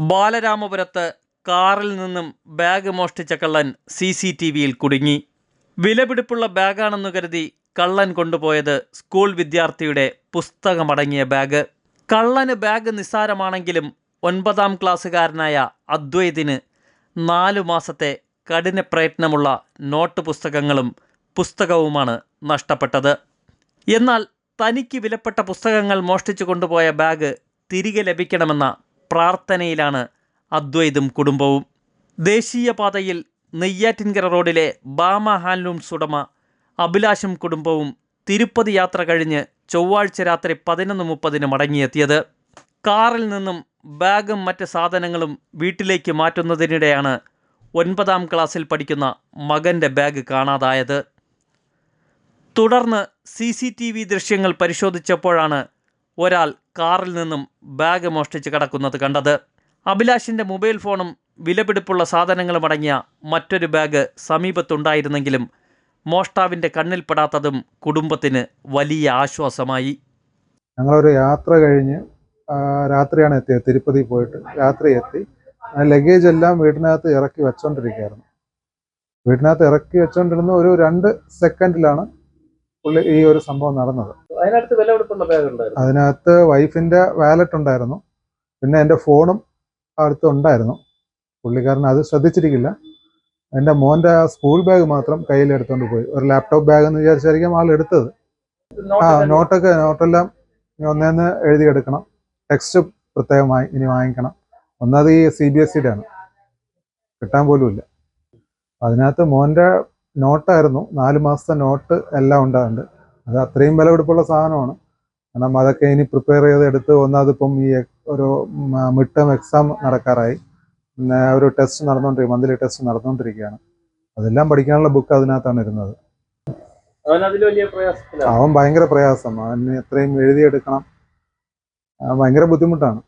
ബാലരാമപുരത്ത് കാറിൽ നിന്നും ബാഗ് മോഷ്ടിച്ച കള്ളൻ സി സി ടി വിയിൽ കുടുങ്ങി. വിലപിടിപ്പുള്ള ബാഗാണെന്ന് കരുതി കള്ളൻ കൊണ്ടുപോയത് സ്കൂൾ വിദ്യാർത്ഥിയുടെ പുസ്തകമടങ്ങിയ ബാഗ്. കള്ളന് ബാഗ് നിസ്സാരമാണെങ്കിലും ഒൻപതാം ക്ലാസ്സുകാരനായ അദ്വൈതിന് നാലു മാസത്തെ കഠിന പ്രയത്നമുള്ള നോട്ട് പുസ്തകങ്ങളും പുസ്തകവുമാണ് നഷ്ടപ്പെട്ടത്. എന്നാൽ തനിക്ക് വിലപ്പെട്ട പുസ്തകങ്ങൾ മോഷ്ടിച്ചു കൊണ്ടുപോയ ബാഗ് തിരികെ ലഭിക്കണമെന്ന പ്രാർത്ഥനയിലാണ് അദ്വൈതും കുടുംബവും. ദേശീയപാതയിൽ നെയ്യാറ്റിൻകര റോഡിലെ ബാമ ഹാൻഡ്ലൂംസ് ഉടമ അഭിലാഷും കുടുംബവും തിരുപ്പതി യാത്ര കഴിഞ്ഞ് ചൊവ്വാഴ്ച രാത്രി പതിനൊന്ന് മുപ്പതിന് മടങ്ങിയെത്തിയത്. കാറിൽ നിന്നും ബാഗും മറ്റ് സാധനങ്ങളും വീട്ടിലേക്ക് മാറ്റുന്നതിനിടെയാണ് ഒൻപതാം ക്ലാസ്സിൽ പഠിക്കുന്ന മകന്റെ ബാഗ് കാണാതായത്. തുടർന്ന് സി സി ടി വി ദൃശ്യങ്ങൾ പരിശോധിച്ചപ്പോഴാണ് ഒരാൾ കാറിൽ നിന്നും ബാഗ് മോഷ്ടിച്ച് കടക്കുന്നത് കണ്ടത്. അഭിലാഷിന്റെ മൊബൈൽ ഫോണും വിലപിടിപ്പുള്ള സാധനങ്ങളും അടങ്ങിയ മറ്റൊരു ബാഗ് സമീപത്തുണ്ടായിരുന്നെങ്കിലും മോഷ്ടാവിന്റെ കണ്ണിൽപ്പെടാത്തതും കുടുംബത്തിന് വലിയ ആശ്വാസമായി. ഞങ്ങളൊരു യാത്ര കഴിഞ്ഞ് രാത്രിയാണ് എത്തിയത് തിരുപ്പതി പോയിട്ട്. രാത്രി എത്തി. ലഗേജ് എല്ലാം വീടിനകത്ത് ഇറക്കി വെച്ചോണ്ടിരിക്കുകയായിരുന്നു. വീടിനകത്ത് ഇറക്കി വെച്ചോണ്ടിരുന്ന ഒരു രണ്ട് സെക്കൻഡിലാണ് പുള്ളി ഈ ഒരു സംഭവം നടന്നത്. അതിനകത്ത് വൈഫിന്റെ വാലറ്റ് ഉണ്ടായിരുന്നു. പിന്നെ എന്റെ ഫോണും അടുത്ത് ഉണ്ടായിരുന്നു. പുള്ളിക്കാരൻ അത് ശ്രദ്ധിച്ചിരിക്കില്ല. എന്റെ മോന്റെ ആ സ്കൂൾ ബാഗ് മാത്രം കയ്യിൽ എടുത്തുകൊണ്ട് പോയി. ഒരു ലാപ്ടോപ്പ് ബാഗ് എന്ന് വിചാരിച്ചായിരിക്കും ആൾ എടുത്തത്. ആ നോട്ടൊക്കെ നോട്ടെല്ലാം ഒന്നേന്ന് എഴുതിയെടുക്കണം ടെക്സ്റ്റ് പ്രത്യേകമായി ഇനി വാങ്ങിക്കണം. ഒന്നത് ഈ സി ബി എസ് സിയുടെ ആണ്. കിട്ടാൻ പോലും ഇല്ല അതിനകത്ത് മോന്റെ നോട്ടായിരുന്നു. നാല് മാസത്തെ നോട്ട് എല്ലാം ഉണ്ടാകുന്നുണ്ട് അത് അത്രയും വിലപിടിപ്പുള്ള സാധനമാണ്. കാരണം അതൊക്കെ ഇനി പ്രിപ്പയർ ചെയ്ത് എടുത്ത് ഒന്നാമതിപ്പം ഈ ഒരു മിഡ് ടേം എക്സാം നടക്കാറായി. പിന്നെ ഒരു ടെസ്റ്റ് നടന്നുകൊണ്ടിരിക്കും മന്ത്ലി ടെസ്റ്റ് നടന്നുകൊണ്ടിരിക്കുകയാണ് അതെല്ലാം പഠിക്കാനുള്ള ബുക്ക് അതിനകത്താണ് ഇരുന്നത്. അവൻ അവൻ ഭയങ്കര പ്രയാസം. അവന് എത്രയും എഴുതിയെടുക്കണം. ഭയങ്കര ബുദ്ധിമുട്ടാണ്.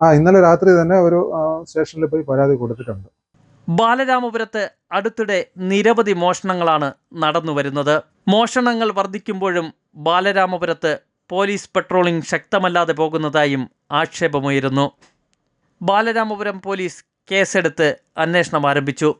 ആ ഇന്നലെ രാത്രി തന്നെ ഒരു സ്റ്റേഷനിൽ പോയി പരാതി കൊടുത്തിട്ടുണ്ട്. ബാലരാമപുരത്ത് അടുത്തിടെ നിരവധി മോഷണങ്ങളാണ് നടന്നു വരുന്നത്. മോഷണങ്ങൾ വർദ്ധിക്കുമ്പോഴും ബാലരാമപുരത്ത് പോലീസ് പെട്രോളിംഗ് ശക്തമല്ലാതെ പോകുന്നതായും ആക്ഷേപമുയരുന്നു. ബാലരാമപുരം പോലീസ് കേസെടുത്ത് അന്വേഷണം ആരംഭിച്ചു.